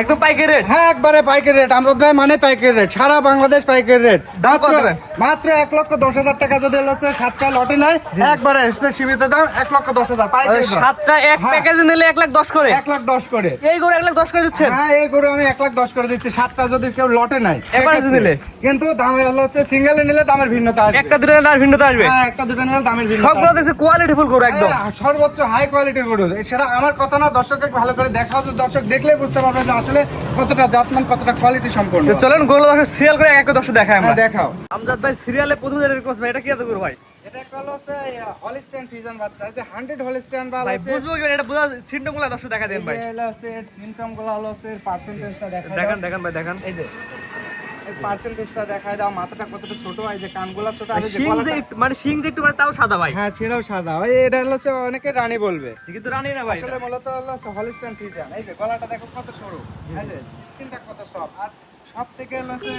একদম পাইকারি রেট হ্যাঁ একবারে পাইকারি রেট ভাই মানে পাইকারি রেট সারা বাংলাদেশ পাইকারি রেট মাত্র এক লক্ষ দশ হাজার টাকা যদি হচ্ছে সাতটা লটে নেয় একবারে এসে সীমিত দাম এক লক্ষ দশ হাজার। সাতটা এক হ্যাঁ। প্যাকেজে নিলে এক লাখ দশ করে। এক লাখ দশ করে। এই এক লাখ দশ করে দিচ্ছেন? হ্যাঁ এই করে আমি এক লাখ দশ করে দিচ্ছি। সাতটা যদি কেউ লটে। নিলে? কিন্তু দামে হচ্ছে সিঙ্গেলে নিলে দামের ভিন্নতা আসবে। একটা দুটো নিলে ভিন্নতা আসবে? হ্যাঁ একটা দুটো নিলে দামের ভিন্নতা সবগুলো দেখছি কোয়ালিটি ফুল একদম। হ্যাঁ, সর্বোচ্চ হাই কোয়ালিটির গরু। সেটা আমার কথা না দর্শককে ভালো করে দেখাও যে দর্শক দেখলেই বুঝতে পারবে যে আসলে কতটা জাতমান কতটা কোয়ালিটি সম্পূর্ণ তো চলেন গোল দশ সিরিয়াল করে এক এক দশ দেখায় আমরা। হ্যাঁ, দেখাও। আমজাদ ভাই সিরিয়ালে প্রথম যেটা রিকোয়েস্ট ভাই এটা কি এত ভাই? এটা একটা হলো হচ্ছে হলিস্টেন ফিজন বাচ্চা এই যে 100 হলিস্টেন বা ভাই বুঝব কি এটা বুঝা সিমটমগুলো দশ দেখা দেন ভাই এই যে হচ্ছে এর সিম্পটম হলো হচ্ছে পার্সেন্টেজটা দেখান দেখান ভাই দেখেন। এই যে। পার্সেন্টেজটা দেখাই দাও মাথাটা কতটা ছোট এই যে কানগুলা ছোট আর যে শিং যে একটু- মানে শিং যে একটু মানে তাও সাদা ভাই। হ্যাঁ ছেড়াও সাদা। ওই এটা হচ্ছে অনেকে রানী বলবে। কিন্তু রানি না ভাই আসলে মূলত হলো হলিস্টেন ফিজিয়ান এই যে গলাটা দেখো কত সরু এই যে স্কিনটা কত আর সব থেকে হচ্ছে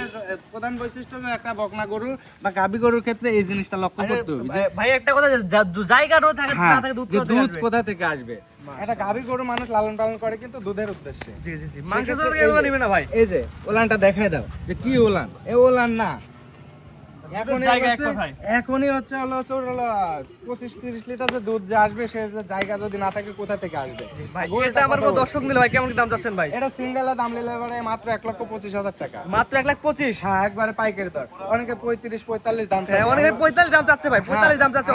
প্রধান বৈশিষ্ট্য হলো একটা বকনা গরু বা গাবি গরুর ক্ষেত্রে এই জিনিসটা লক্ষ্য করতে হবে। যে ভাই- একটা কথা যে যা- যা- জায়গাটাও থাকে হ্যাঁ, না থাকে দুধ যে কোথা থেকে দুধ আসবে? কোথা থেকে আসবে? একটা গাবি গরু মানুষ লালন পালন করে কিন্তু দুধের উদ্দেশ্যে। জি জি জি। মাংস নিবে না ভাই। এই যে ওলানটা দেখায় দাও যে কি ওলান। এ ওলান না। এখনই হচ্ছে- হলো পঁচিশ তিরিশ লিটার যে দুধ যে আসবে সে জায়গা যদি না থাকে কোথা থেকে আসবে? ভাই এটা আমার কত মতো বড়? দর্শক নিলে ভাই কেমন দাম চাচ্ছেন ভাই? এটা সিঙ্গেল দাম নিলে এবারে মাত্র এক লক্ষ পঁচিশ হাজার টাকা। মাত্র এক লাখ পঁচিশ? হ্যাঁ একবারে পাইকারি দর। অনেকে পঁয়ত্রিশ পঁয়তাল্লিশ দাম অনেকে পঁয়তাল্লিশ দাম চাচ্ছে ভাই পঁয়তাল্লিশ দাম চাচ্ছে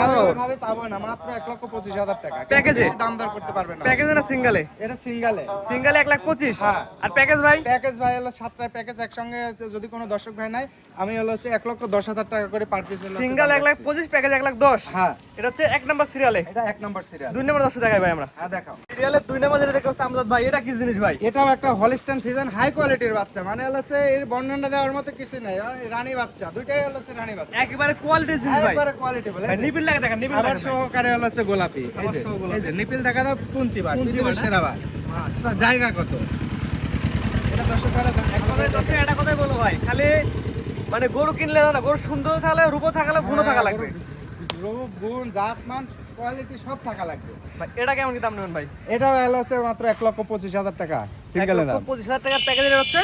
চাবো না মাত্র এক লক্ষ পঁচিশ হাজার টাকা। প্যাকেজে? দাম দর করতে পারবে না। প্যাকেজে না সিঙ্গেলে এটা সিঙ্গেলে সিঙ্গেলে এক লাখ পঁচিশ? হ্যাঁ। আর প্যাকেজ ভাই? প্যাকেজ ভাই হলো সাতটা প্যাকেজ একসঙ্গে যদি কোনো দর্শক ভাই নাই আমি হলো হচ্ছে এক লক্ষ দশ হাজার টাকা করে পার পিস সিঙ্গেল এক লাখ পঁচিশ প্যাকেজ এক লাখ দশ। হ্যাঁ। এটা হচ্ছে এক নাম্বার সিরিয়ালে এটা এক নম্বর সিরিয়াল দুই নম্বর দশটা দেখাই ভাই আমরা। হ্যাঁ দেখাও। সিরিয়ালের দুই নম্বর যেটা দেখতে আমজাদ ভাই এটা কি জিনিস ভাই? এটাও একটা হলিস্টান ফিজন হাই কোয়ালিটির বাচ্চা। মানে হচ্ছে এর বর্ণনা দেওয়ার মতো কিছু নেই। রানী বাচ্চা। দুইটাই হচ্ছে রানী বাচ্চা। একেবারে কোয়ালিটি জিনিস ভাই। একবারে কোয়ালিটি বলে। নিপিল লাগে দেখেন নিপিল আবার সহকারে হচ্ছে গোলাপি। এই যে। নিপিল দেখা দাও পুঞ্চি বার। পুঞ্চি বার, সেরা তা জায়গা কত? এটা দর্শক দেখ- দর্শক কথাই বলব ভাই। খালি মানে গরু কিনলে না গরু সুন্দর থাকলে রূপ থাকলে গুণও থাকা লাগবে। রূপ গুণ জাত মান কোয়ালিটি সব থাকা লাগবে। ভাই, এটা কেমন কি দাম নেবেন ভাই? এটাও হলো হচ্ছে মাত্র এক লক্ষ পঁচিশ হাজার টাকা সিঙ্গেল দাম পঁচিশ হাজার টাকার প্যাকেজ হচ্ছে?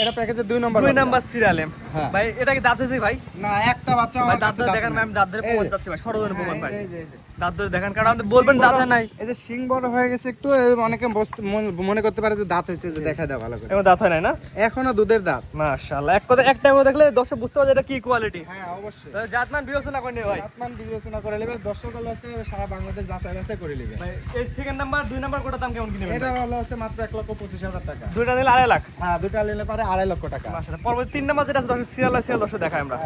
এটা প্যাকেজের দুই নম্বর দুই নম্বর সিরিয়ালে হ্যাঁ। ভাই এটা কি দাঁত হয়েছে ভাই? না একটা বাচ্চা দাঁত দেখেন আমি দাঁত ধরে ভাই সরজনে প্রমাণ ভাই। দাঁত ধরে দেখেন কারণ আপনি বলবেন দাঁত নাই। এই যে শিং বড় হয়ে গেছে একটু অনেকে মনে করতে পারে যে দাঁত হয়েছে যে দেখা দাও ভালো করে। এবার দাঁত হয় না? এখনও দুধের দাঁত। মাশাআল্লাহ এক কথা একটা করে দেখলে দর্শক বুঝতে পারবে এটা কি কোয়ালিটি হ্যাঁ অবশ্যই। জাতমান বিবেচনা করে নিবে ভাই। জাতমান বিবেচনা করে নেবে দর্শক হলো হচ্ছে সারা বাংলাদেশ যাচাই বাছাই করে নেবে। এই সেকেন্ড নাম্বার দুই নাম্বার কোটা দাম কেমন কিনবেন এটা হলো হচ্ছে মাত্র এক লক্ষ পঁচিশ হাজার টাকা। দুইটা নিলে আড়াই লাখ? হ্যাঁ দুটা নিলে পারে আড়াই লক্ষ টাকা। মাশাআল্লাহ পরবর্তী তিন নাম্বার যেটা আছে দর্শক সিরিয়াল সিরিয়াল দর্শক দেখাই আমরা।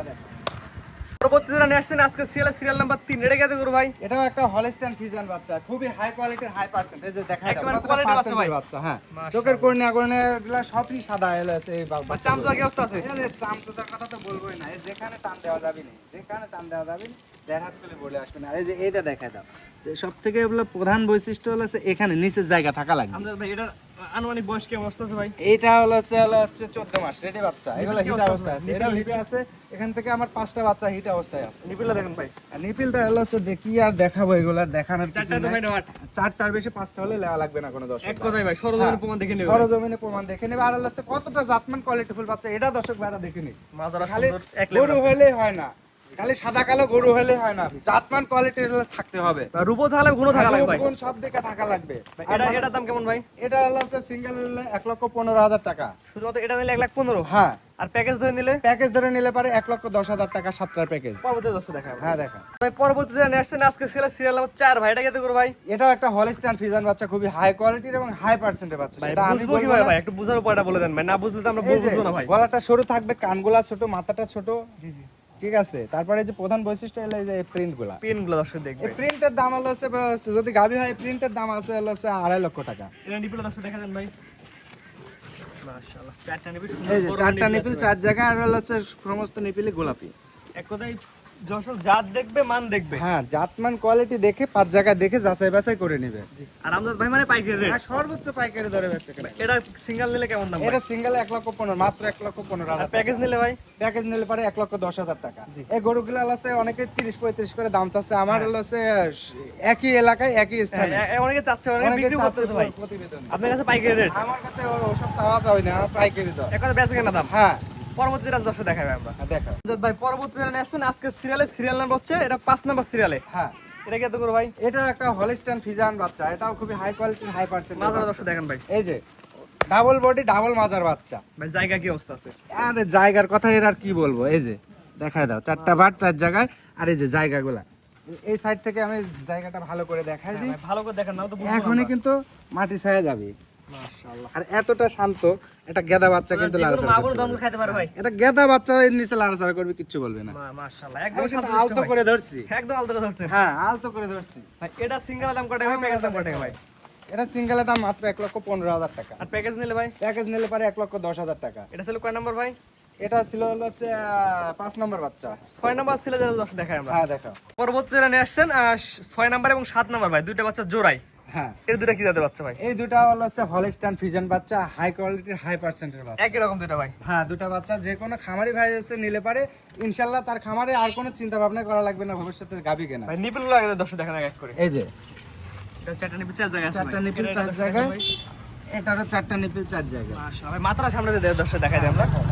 হ্যাঁ, দেখো। পরবর্তী যেটা নিয়ে আসছেন আজকে সিরিয়াল সিরিয়াল নাম্বার তিন। এটা কেটে করব ভাই? এটাও একটা হলস্টাইন ফিজিয়ান বাচ্চা খুবই হাই কোয়ালিটির হাই পার্সেন্টেজ দেখা যায় একেবারে কতটা quality বাচ্চা ভাই। বাচ্চা হ্যাঁ। চোখের কোণে কোণে এগুলা সবই সাদা এলে আছে এই বা- চামচা কি অবস্থা আছে? এখানে কথা তো বলবোই না। যেখানে টান দেওয়া যাবে না যেখানে টান দেওয়া যাবে না দেড় হাত করে বলে আসবে না। এই যে এটা দেখা দাও। সব থেকে প্রধান বৈশিষ্ট্য হলো এখানে নিচের জায়গা থাকা লাগবে। ভাই আনুমানিক বয়স কেমন ভাই? এইটা হলো হচ্ছে চোদ্দ মাস রেডি বাচ্চা। এগুলো হিট অবস্থায় আছে। আছে? এটাও হিটে আছে এখান থেকে আমার পাঁচটা বাচ্চা হিট অবস্থায় আছে। নিপিলা দেখেন ভাই। আর নিপিলটা হলো হচ্ছে দেখি আর দেখাবো এগুলো দেখানোর চারটা তো ভাই চারটার বেশি পাঁচটা হলে লেওয়া লাগবে না কোনো দর্শক এক কথাই ভাই সরজমিনে প্রমাণ দেখে নেবে। সরজমিনে প্রমাণ দেখে নেবে। আর হলো হচ্ছে কতটা জাতমান কোয়ালিটি ফুল বাচ্চা এটা দর্শক ভাইরা দেখে নিক। মাজারা খালি গরু হলেই হয় না। খালি সাদা কালো গরু হলেই হয় না। জাতমান কোয়ালিটির থাকতে হবে। থাকলে গুণও থাকা লাগবে ভাই। সব দিকে থাকা লাগবে। এটা মানে- দাম কেমন ভাই? এটা হলো সিঙ্গেল এক লক্ষ পনেরো হাজার টাকা। শুধুমাত্র এটা নিলে লাখ পনেরো? হ্যাঁ। আর প্যাকেজ ধরে নিলে? প্যাকেজ ধরে নিলে পারে লক্ষ দশ হাজার টাকা সাতটার প্যাকেজ পরবর্তী দর্শক দেখা হ্যাঁ দেখা ভাই পরবর্তী যেটা আজকে সিরিয়াল সিরিয়াল নাম্বার চার ভাই এটা কেটে করব ভাই? এটাও একটা হলিস্টান ফিজান বাচ্চা খুবই হাই কোয়ালিটির এবং হাই পার্সেন্টের বাচ্চা সেটা আমি বলব ভাই? একটু বুঝার উপায়টা বলে দেন ভাই না বুঝলে তো আমরা বুঝব না ভাই। গলাটা সরু থাকবে কানগুলা ছোট মাথাটা ছোট। জি জি। ঠিক আছে? তারপরে যে প্রধান বৈশিষ্ট্য হলো এই যে প্রিন্টগুলা পেনগুলো দর্শক দেখবে। এই প্রিন্টের দাম হলো হচ্ছে যদি গাবি হয় প্রিন্টের দাম আছে হলো হচ্ছে আড়াই লক্ষ টাকা। এটা নিপিলে দর্শক দেখা যান ভাই। মাশাআল্লাহ চারটা নিপি সুন্দর চারটা নিপিল নিপিল চার জায়গায় আর হলো হচ্ছে সমস্ত নিপিলি গোলাপি। এক কথাই যশোর জাত দেখবে মান দেখবে। হ্যাঁ জাতমান কোয়ালিটি দেখে পাঁচ জায়গায় দেখে যাচাই বাছাই করে নিবে। আর আমজাদ ভাই মানে পাইকারি রেট আর সর্বোচ্চ পাইকারি দরে করে এটা সিঙ্গেল নিলে কেমন দাম এটা সিঙ্গেল এক লক্ষ পনেরো মাত্র এক লক্ষ পনেরো হাজার প্যাকেজ নিলে ভাই? প্যাকেজ নিলে পারে এক লক্ষ দশ হাজার টাকা। এই গরুগুলো আছে অনেকে তিরিশ পঁয়ত্রিশ করে দাম চাচ্ছে। আমার হলো হচ্ছে একই এলাকায় একই স্থানে। হ্যাঁ, অনেকে চাচ্ছে অনেকে বিক্রি করতেছে ভাই। আপনার কাছে পাইকারি রেট আমার কাছে ওসব চাওয়া চাওয়াই না পাইকারি দর। কথা বেচে কেনা দাম। হ্যাঁ। পরবর্তী রাজ দর্শক দেখাবে আমরা। দেখো ভাই পরবর্তী রানে আসছেন। আজকে সিরিয়ালে সিরিয়াল নাম্বার হচ্ছে এটা পাঁচ নাম্বার সিরিয়ালে হ্যাঁ। এটা কি এত করে ভাই? এটা একটা হলিস্টান ফিজান বাচ্চা এটাও খুবই হাই কোয়ালিটির হাই পার্সেন্ট মাঝার দর্শক দেখেন ভাই। এই যে ডাবল বডি ডাবল মাজার বাচ্চা। ভাই জায়গা কি অবস্থা আছে? আরে জায়গার কথা এর আর কি বলব? এই যে দেখায় দাও চারটা বাট চার জায়গায়। আর এই যে জায়গাগুলা। এই সাইড থেকে আমি জায়গাটা ভালো করে দেখাই দিই। ভালো করে দেখেন না তো এখনই কিন্তু মাটি ছায়া যাবে। আর এতটা শান্ত এটা গেদা বাচ্চা কিন্তু যে কোনো লাড়াচাড়া মা করতে বলে দম পারবে। খাইতে পারে ভাই। এটা গেদা বাচ্চা এর নিচে লাড়াচাড়া করবে কিচ্ছু বলবে না। মাশাআল্লাহ একদম আলতো করে ধরছি। একদম আলতো করে ধরছেন হ্যাঁ আলতো করে ধরছি। ভাই এটা সিঙ্গেল দাম কত টাকা? প্যাকেজ দাম কত টাকা ভাই? এটা সিঙ্গেলের দাম মাত্র এক লক্ষ পনেরো হাজার টাকা। আর প্যাকেজ নিলে ভাই? প্যাকেজ নিলে পারে এক লক্ষ দশ হাজার টাকা। এটা ছিল কয় নাম্বার ভাই? এটা ছিল হলো হচ্ছে পাঁচ নম্বর বাচ্চা। ছয় নাম্বার ছিল যেটা দেখাই আমরা। হ্যাঁ দেখো রানে আসছেন ছয় নাম্বার এবং সাত নাম্বার ভাই দুইটা বাচ্চা জোড়াই। হ্যাঁ। এর দুটা কি জাতের বাচ্চা ভাই? এই দুটা হলো হচ্ছে হলিস্টান ফিজেন বাচ্চা হাই কোয়ালিটির হাই পার্সেন্টের বাচ্চা। একই রকম দুটা ভাই। হ্যাঁ দুটা বাচ্চা যে কোনো খামারি ভাই এসে নিলে পারে। ইনশাল্লাহ তার খামারে আর কোনো চিন্তা ভাবনা করা লাগবে না ভবিষ্যতে গাবি কেনা। ভাই নিপিল লাগে দর্শক দেখেন এক করে। এই যে। এটা চারটা নিপিল চার জায়গায় আছে চারটা। নিপিল এটা চার জায়গায়। দেখেন এটারও চারটা নিপিল চার জায়গায়। মাশাআল্লাহ, মাথাটা সামনে দিয়ে দর্শক দেখাই দিই আমরা। দেখাও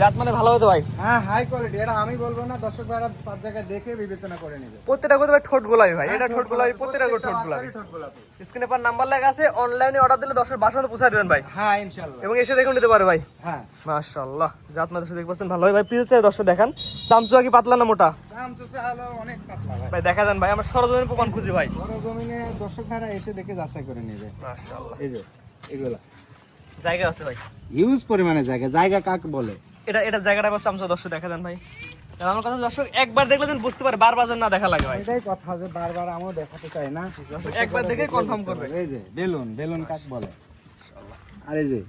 জাত মানে ভালো হতো ভাই। হ্যাঁ হাই কোয়ালিটি এটা আমি বলব না দর্শক ভাইরা পাঁচ জায়গায় দেখে বিবেচনা করে নেবে। প্রত্যেকটা কথা ভাই ঠোঁট গোলাপি ভাই। এটা ঠোঁট গোলাপি প্রত্যেকটা ঠোঁট গোলাপি। স্ক্রিনে পর নাম্বার লেখা আছে অনলাইনে অর্ডার দিলে দশের বাসাতে পৌঁছে দেবেন ভাই। হ্যাঁ ইনশাল্লাহ। এবং এসে দেখুন নিতে পারে ভাই। হ্যাঁ। মাশাআল্লাহ জাত মানে দর্শক পাচ্ছেন ভালো। হয় ভাই পিস থেকে দর্শক দেখান। চামচুয়া কি পাতলা না মোটা? চামচুসে হলো অনেক পাতলা ভাই। ভাই দেখা যান ভাই আমরা সরজমিন প্রমাণ খুঁজি ভাই। বড় জমিনে দর্শক ভাইরা এসে দেখে যাচাই করে নেবে। মাশাআল্লাহ। এই যে এগুলা। জায়গা আছে ভাই। হিউজ পরিমাণে জায়গা। জায়গা কাক বলে? এটা এটা জায়গাটা হচ্ছে আমরা দর্শক দেখা যান ভাই। আমার কথা দর্শক একবার দেখলে যেন বুঝতে পারে বারবার যেন না দেখা লাগে ভাই। এটাই কথা যে বারবার আমিও দেখাতে চাই না। একবার দেখে কনফার্ম করবে। এই যে বেলুন বেলুন কাক বলে? আর এই যে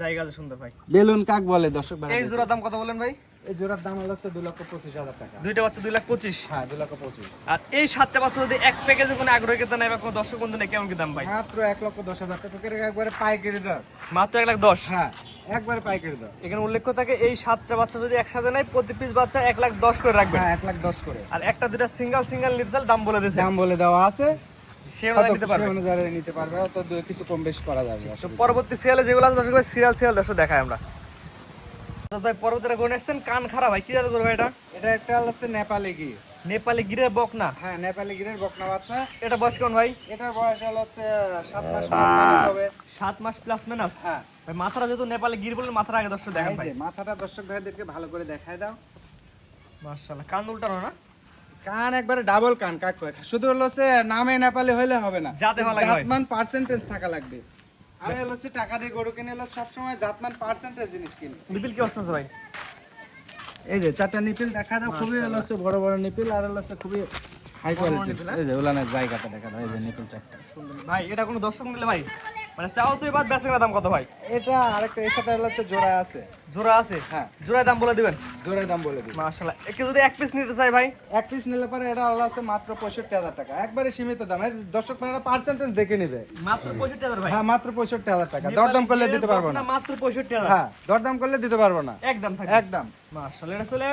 জায়গা সুন্দর ভাই। বেলুন কাক বলে দর্শক ভাই? এই জোড়া দাম কত বলেন ভাই? এই জোড়ার দাম হলো হচ্ছে দু লক্ষ পঁচিশ হাজার টাকা। দুইটা বাচ্চা দুই লাখ পঁচিশ? হ্যাঁ দু লক্ষ পঁচিশ। আর এই সাতটা বাচ্চা যদি এক প্যাকেজে কোনো আগ্রহী কেতা নেই বা কোনো দর্শক বন্ধু নেই কেমন কি দাম ভাই? মাত্র এক লক্ষ দশ হাজার টাকা। করে একবারে পাইকারি দর। মাত্র এক লাখ দশ? হ্যাঁ একবারে পাইকারি দর। এখানে উল্লেখ থাকে এই সাতটা বাচ্চা যদি একসাথে নেয় প্রতি পিস বাচ্চা এক লাখ দশ করে রাখবেন হ্যাঁ এক লাখ দশ করে। আর একটা দুটা সিঙ্গেল সিঙ্গেল দাম বলে দিয়েছে। দাম বলে দেওয়া আছে। নিতে পারবে। তো কিছু কম বেশ করা যাবে পরবর্তী সিরিয়ালে যেগুলো আছে দর্শক সিরিয়াল সিরিয়াল দর্শক দেখায় আমরা। ভাই পরবর্তীটা গুণ এসছেন কান খারাপ ভাই কি জাতে করব এটা? এটা একটা হচ্ছে নেপালি গির। নেপালি গিরের বক হ্যাঁ নেপালি গিরের বকনা বাচ্চা। এটা বয়স কোন ভাই? এটার বয়স হলো হচ্ছে সাত মাস plus হবে। সাত মাস প্লাস মাইনাস হ্যাঁ। ভাই মাথাটা যেহেতু নেপালে গির বলে মাথার আগে দর্শক দেখেন এই ভাই। মাথাটা দর্শক ভাইদেরকে ভালো করে দেখায় দাও। কান উল্টানো না? কান একবারে ডাবল কান কাক কয়? শুধু হলো নামে নেপালি হইলে হবে না। জাতে হওয়া লাগবে ভাই। পার্সেন্টেজ থাকা লাগবে। আমি হচ্ছে টাকা দিয়ে গরু কিনে হলো সবসময় জাতমান পার্সেন্টেজ জিনিস কিনি। নিপিল কি অবস্থা ভাই? এই যে চারটা নিপিল দেখা দাও খুবই হলো বড় বড় নিপিল আর হলো খুবই হাই কোয়ালিটি হ্যাঁ? এই যে উলানের জায়গাটা দেখা দাও এই যে নিপিল চারটা। ভাই এটা কোনো দর্শক নিলে ভাই? মানে চাও চুই বাদ বেচে দাম কত ভাই? এটা আরেকটা এর সাথে হচ্ছে জোড়া আছে। জোড়া আছে? হ্যাঁ। জোড়ায় দাম বলে দিবেন? জোড়ার দাম বলে দিই মার্শাল্লাহ একে যদি এক পিস নিতে চাই ভাই? এক পিস নিলে পরে এটা হলো আছে মাত্র পঁয়ষট্টি হাজার টাকা। একবারে সীমিত দাম। এর দর্শক ভাইরা পার্সেন্টেজ দেখে নিবে। মাত্র পঁয়ষট্টি হাজার ভাই? হ্যাঁ মাত্র পঁয়ষট্টি হাজার টাকা। দরদাম করলে দিতে পারব না। মাত্র পঁয়ষট্টি হাজার। হ্যাঁ দরদাম করলে দিতে পারব না। একদম থাকবে একদম। মার্শাল্লাহ এটা আসলে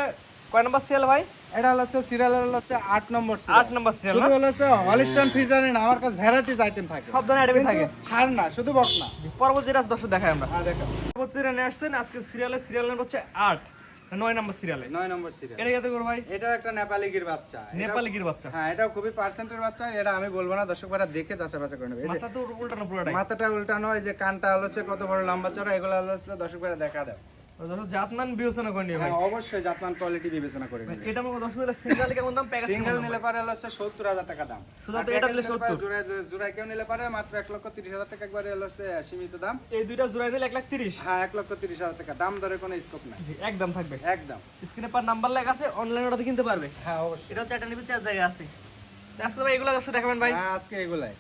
কয় নাম্বার সেল ভাই? এটা হচ্ছে সিরিয়াল হচ্ছে আট নম্বর আট নাম্বার সেল শুধু হচ্ছে হলিস্টন ফিজারে না আমার কাছে ভ্যারাইটিস আইটেম থাকে। সব ধরনের আইটেমই থাকে। কিন্তু না শুধু বক না। পরবর্তী রাজ দর্শক দেখায় আমরা। হ্যাঁ দেখো পরবর্তী রানে আসছেন আজকে সিরিয়ালে সিরিয়াল নাম্বার হচ্ছে আট নয় নাম্বার সিরিয়ালে নয় নম্বর সিরিয়াল এটা কত ভাই? এটা একটা নেপালি গির বাচ্চা। এটা- নেপালি গির বাচ্চা। হ্যাঁ এটাও খুবই পার্সেন্টের বাচ্চা এটা আমি বলব না দর্শক ভাইরা দেখে যাচাই বাছাই করে নেবে। উল্টানো পুরোটাই। মাথাটা উল্টানো যে কানটা হচ্ছে কত বড় লম্বা চড়া এগুলো হচ্ছে দর্শক ভাইরা দেখা দেয় জাতমান বিবেচনা করে নিয়ে ভাই। হ্যাঁ অবশ্যই জাতমান কোয়ালিটি বিবেচনা করে নেবে এটা আমার দর্শক দিলে সিঙ্গেল কেমন দাম? প্যাকেজ সিঙ্গেল নিলে পারে হচ্ছে সত্তর হাজার টাকা দাম। শুধু এটা নিলে নিলে 70 জোড়ায় জোড়ায় কেউ নিলে পারে মাত্র এক লক্ষ তিরিশ হাজার টাকা একবারে হচ্ছে সীমিত দাম। এই দুইটা জোড়াই দিলে এক লাখ তিরিশ? হ্যাঁ এক লক্ষ তিরিশ হাজার টাকা। দাম দরে কোনো স্কোপ নাই। জি একদম থাকবে। একদম। স্ক্রিনে পার নাম্বার লেখা আছে অনলাইন কিনতে পারবে। হ্যাঁ অবশ্যই। এটা হচ্ছে একটা নিবি চার জায়গা আছে। তো আজকে ভাই এগুলো দর্শক দেখাবেন ভাই। হ্যাঁ আজকে এগুলাই।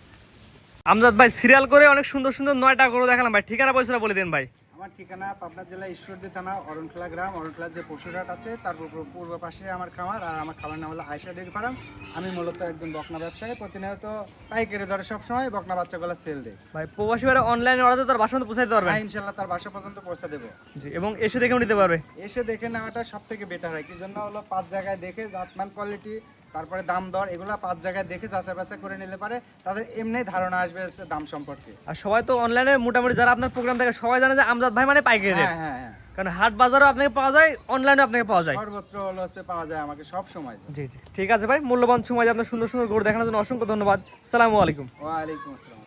আমজাদ ভাই সিরিয়াল করে অনেক সুন্দর সুন্দর নয়টা গরু দেখালাম ভাই। ঠিকানা পয়সা বলে দেন ভাই। আমার ঠিকানা পাবনা জেলা ঈশ্বরদী থানা অরণখোলা গ্রাম। অরণখোলা যে পশুরহাট আছে তার পূর্ব- পূর্ব পাশে আমার খামার আর আমার খামার নাম হলো আয়সা ডেয়ারি ফার্ম। আমি মূলত একজন বকনা ব্যবসায়ী প্রতিনিয়ত পাইকারি দরে সবসময় বকনা বাচ্চাগুলো সেল দেয় ভাই প্রবাসী ভাইরা অনলাইনে অর্ডার তার বাসা মতো পৌঁছাইতে পারবেন? হ্যাঁ ইনশাল্লাহ তার বাসা পর্যন্ত পৌঁছে দেবো। জি এবং এসে দেখেও নিতে পারবে? এসে দেখে নেওয়াটা সব থেকে বেটার হয়। কি জন্য হলো? পাঁচ জায়গায় দেখে জাতমান কোয়ালিটি তারপরে দাম দর এগুলো পাঁচ জায়গায় দেখে যাচাই বাছাই করে নিলে পারে তাদের এমনি ধারণা আসবে দাম সম্পর্কে। আর সবাই তো অনলাইনে মোটামুটি যারা আপনার প্রোগ্রাম দেখে সবাই জানে যে আমজাদ ভাই মানে পাইকারি হ্যাঁ হ্যাঁ হ্যাঁ। কারণ হাট বাজারও আপনাকে পাওয়া যায় অনলাইনে আপনাকে পাওয়া যায়। সর্বত্র হলো পাওয়া যায় আমাকে সব সময়। জি জি। ঠিক আছে ভাই মূল্যবান সময় আপনার সুন্দর সুন্দর গরু দেখানোর জন্য অসংখ্য ধন্যবাদ। সালামু আলাইকুম। ওয়া আলাইকুম আসসালাম।